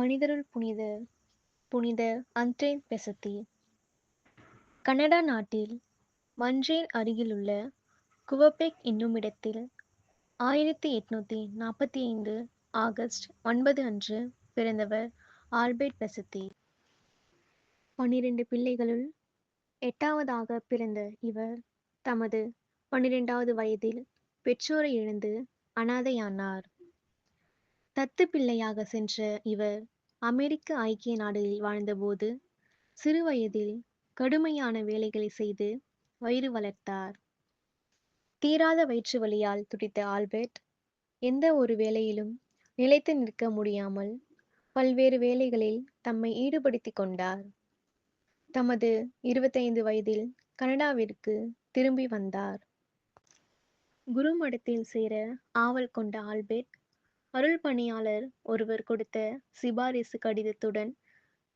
மனிதருள் புனித புனித அந்த்ரேன் பெசத்தி. கனடா நாட்டில் மன்றேன் அருகிலுள்ள குவபெக் என்னுமிடத்தில் ஆயிரத்தி எட்நூத்தி நாற்பத்தி ஐந்து ஆகஸ்ட் ஒன்பது அன்று பிறந்தவர் ஆல்பர்ட் பெசத்தி. பன்னிரண்டு பிள்ளைகளுள் எட்டாவதாக பிறந்த இவர் தமது பன்னிரெண்டாவது வயதில் பெற்றோரை இழந்து அனாதையானார். தத்து பிள்ளையாக சென்ற இவர் அமெரிக்க ஐக்கிய நாடுகளில் வாழ்ந்தபோது சிறுவயதில் கடுமையான வேலைகளை செய்து வயிறு வளர்த்தார். தீராத வயிற்று வலியால் துடித்த ஆல்பர்ட் எந்த ஒரு வேலையிலும் நிலைத்து நிற்க முடியாமல் பல்வேறு வேலைகளில் தம்மை ஈடுபடுத்திக் கொண்டார். தமது இருபத்தைந்து வயதில் கனடாவிற்கு திரும்பி வந்தார். குருமடத்தில் சேர ஆவல் கொண்ட ஆல்பர்ட் அருள் பணியாளர் ஒருவர் கொடுத்த சிபாரிசு கடிதத்துடன்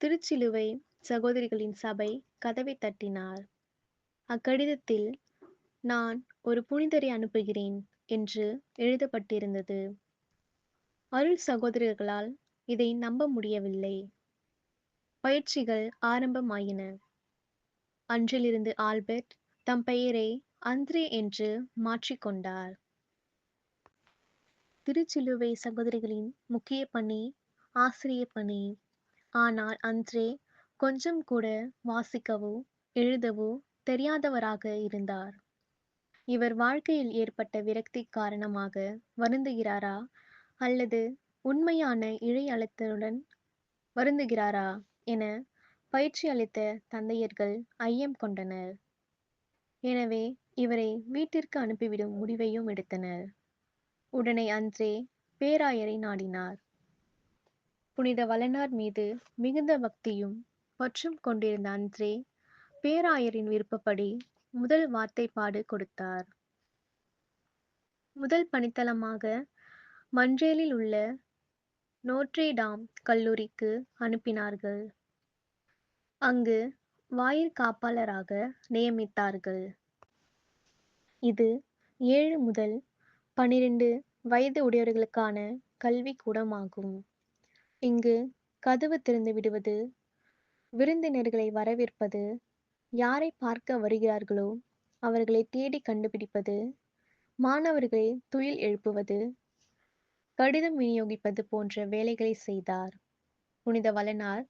திருச்சிலுவை சகோதரிகளின் சபை கதவை தட்டினார். அக்கடிதத்தில் நான் ஒரு புனிதரை அனுப்புகிறேன் என்று எழுதப்பட்டிருந்தது. அருள் சகோதரர்களால் இதை நம்ப முடியவில்லை. பயிற்சிகள் ஆரம்பமாயின. அன்றிலிருந்து ஆல்பர்ட் தம் பெயரை அந்திரே என்று மாற்றிக்கொண்டார். திருச்சிலுவை சகோதரிகளின் முக்கிய பணி ஆசிரிய பணி. ஆனால் அன்றே கொஞ்சம் கூட வாசிக்கவோ எழுதவோ தெரியாதவராக இருந்தார். இவர் வாழ்க்கையில் ஏற்பட்ட விரக்தி காரணமாக வருந்துகிறாரா? அல்லது உண்மையான இழை அழுத்தத்துடன் வருந்துகிறாரா? என பயிற்சி அளித்த தந்தையர்கள் ஐயம் கொண்டனர். எனவே இவரை வீட்டிற்கு அனுப்பிவிடும் முடிவையும் எடுத்தனர். உடனே அன்றே பேராயரை நாடினார். புனித வளனார் மீது மிகுந்த பக்தியும் பற்றும் கொண்டிருந்த அன்றே பேராயரின் விருப்பப்படி முதல் வார்த்தைப்பாடு கொடுத்தார். முதல் பணித்தளமாக மன்றேலில் உள்ள நோட்ரேடாம் கல்லூரிக்கு அனுப்பினார்கள். அங்கு வாயிற் காப்பாளராக நியமித்தார்கள். இது ஏழு முதல் பனிரெண்டு வயது உடையவர்களுக்கான கல்வி கூடமாகும் இங்கு கதவு திறந்து விடுவது விருந்தினர்களை வரவேற்பது யாரை பார்க்க வருகிறார்களோ அவர்களை தேடி கண்டுபிடிப்பது மாணவர்களை துயில் எழுப்புவது கடிதம் விநியோகிப்பது போன்ற வேலைகளை செய்தார். புனித வளனார்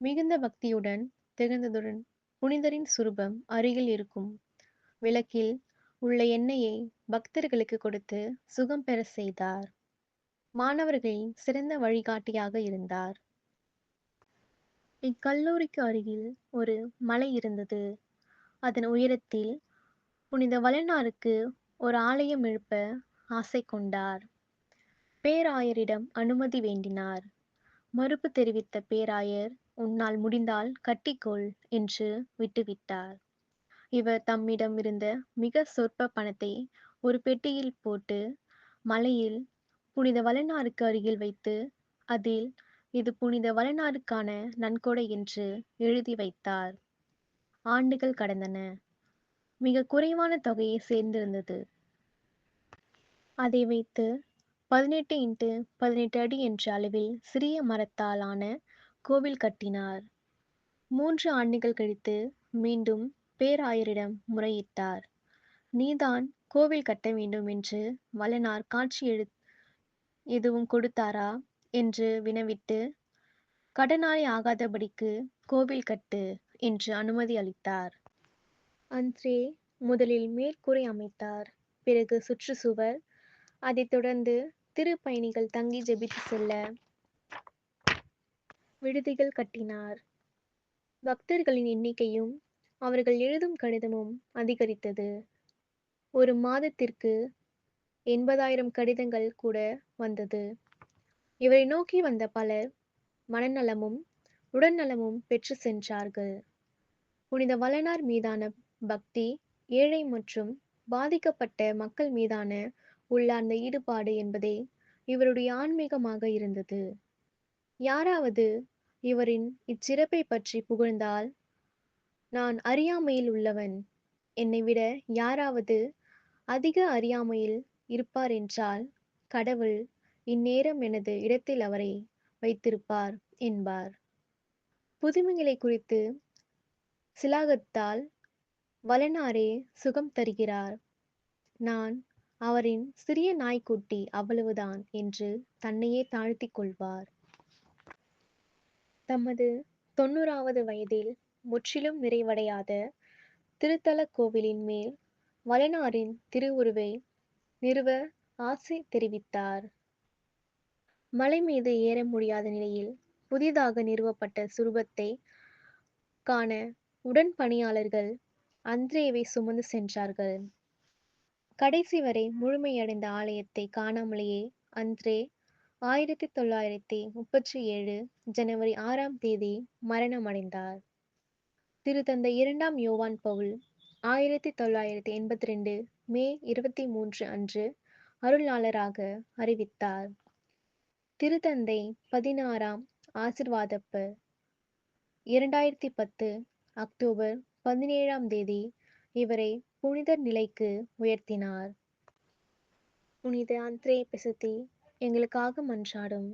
மிகுந்த பக்தியுடன் திகழ்ந்ததுடன் புனிதரின் சுரூபம் அருகில் இருக்கும். விளக்கில் உள்ள எண்ணெயை பக்தர்களுக்கு கொடுத்து சுகம் பெற செய்தார். மாணவர்களின் சிறந்த வழிகாட்டியாக இருந்தார். இக்கல்லூரிக்கு அருகில் ஒரு மலை இருந்தது. அதன் உயரத்தில் புனித வளனாருக்கு ஒரு ஆலயம் எழுப்ப ஆசை கொண்டார். பேராயரிடம் அனுமதி வேண்டினார். மறுப்பு தெரிவித்த பேராயர் உன்னால் முடிந்தால் கட்டிக்கொள் என்று விட்டுவிட்டார். இவர் தம்மிடம் இருந்த மிக சொற்ப பணத்தை ஒரு பெட்டியில் போட்டு மலையில் புனித வளனாருக்கு அருகில் வைத்து அதில் இது புனித வளனாருக்கான நன்கொடை என்று எழுதி வைத்தார். ஆண்டுகள் கடந்தன. மிக குறைவான தொகையை சேர்ந்திருந்தது. அதை வைத்து பதினெட்டு இன்ட்டு பதினெட்டு அடி என்ற அளவில் சிறிய மரத்தால் ஆன கோவில் கட்டினார். மூன்று ஆண்டுகள் கழித்து மீண்டும் பேராயரிடம் முறையிட்டார். நீதான் கோவில் கட்ட வேண்டும் என்று வளனார் காட்சி எழு எதுவும் கொடுத்தாரா? என்று வினவிட்டு கடனாளி ஆகாதபடிக்கு கோவில் கட்டு என்று அனுமதி அளித்தார். அன்றே முதலில் மேற்கூரை அமைத்தார். பிறகு சுற்றுச்சுவர் அதைத் தொடர்ந்து திருப்பயணிகள் தங்கி ஜெபித்து செல்ல விடுதிகள் கட்டினார். பக்தர்களின் எண்ணிக்கையும் அவர்கள் எழுதும் கடிதமும் அதிகரித்தது. ஒரு மாதத்திற்கு எண்பதாயிரம் கடிதங்கள் கூட வந்தது. இவரை நோக்கி வந்த பலர் மனநலமும் உடல்நலமும் பெற்று சென்றார்கள். புனித வளனார் மீதான பக்தி ஏழை மற்றும் பாதிக்கப்பட்ட மக்கள் மீதான உள்ளார்ந்த ஈடுபாடு என்பதே இவருடைய ஆன்மீகமாக இருந்தது. யாராவது இவரின் இச்சிறப்பை பற்றி புகழ்ந்தால் நான் அறியாமையில் உள்ளவன். என்னை விட யாராவது அதிக அறியாமையில் இருப்பார் என்றால் கடவுள் இந்நேரம் எனது இடத்தில் அவரை வைத்திருப்பார் என்பார். புதுமைகளை குறித்து சிலாகத்தால் வளனாரே சுகம் தருகிறார். நான் அவரின் சிறிய நாய்க்குட்டி அவ்வளவுதான் என்று தன்னையே தாழ்த்திக் கொள்வார். தமது தொண்ணூறாவது வயதில் முற்றிலும் நிறைவடையாத திருத்தலக் கோவிலின் மேல் வளனாரின் திருவுருவை நிறுவ ஆசை தெரிவித்தார். மலை மீது ஏற முடியாத நிலையில் புதிதாக நிறுவப்பட்ட சுரூபத்தை காண உடன் பணியாளர்கள் அந்திரேவை சுமந்து சென்றார்கள். கடைசி வரை முழுமையடைந்த ஆலயத்தை காணாமலேயே அந்திரே ஆயிரத்தி தொள்ளாயிரத்தி முப்பத்தி ஏழு ஜனவரி ஆறாம் தேதி மரணமடைந்தார். திருத்தந்தை இரண்டாம் யோவான் பவுல் ஆயிரத்தி தொள்ளாயிரத்தி எண்பத்தி ரெண்டு மே இருபத்தி மூன்று அன்று அருளாளராக அறிவித்தார். திருத்தந்தை பதினாறாம் ஆசிர்வாதப்பு இரண்டாயிரத்தி பத்து அக்டோபர் பதினேழாம் தேதி இவரை புனிதர் நிலைக்கு உயர்த்தினார். புனித அந்திரே பிசத்தி எங்களுக்காக மன்றாடும்.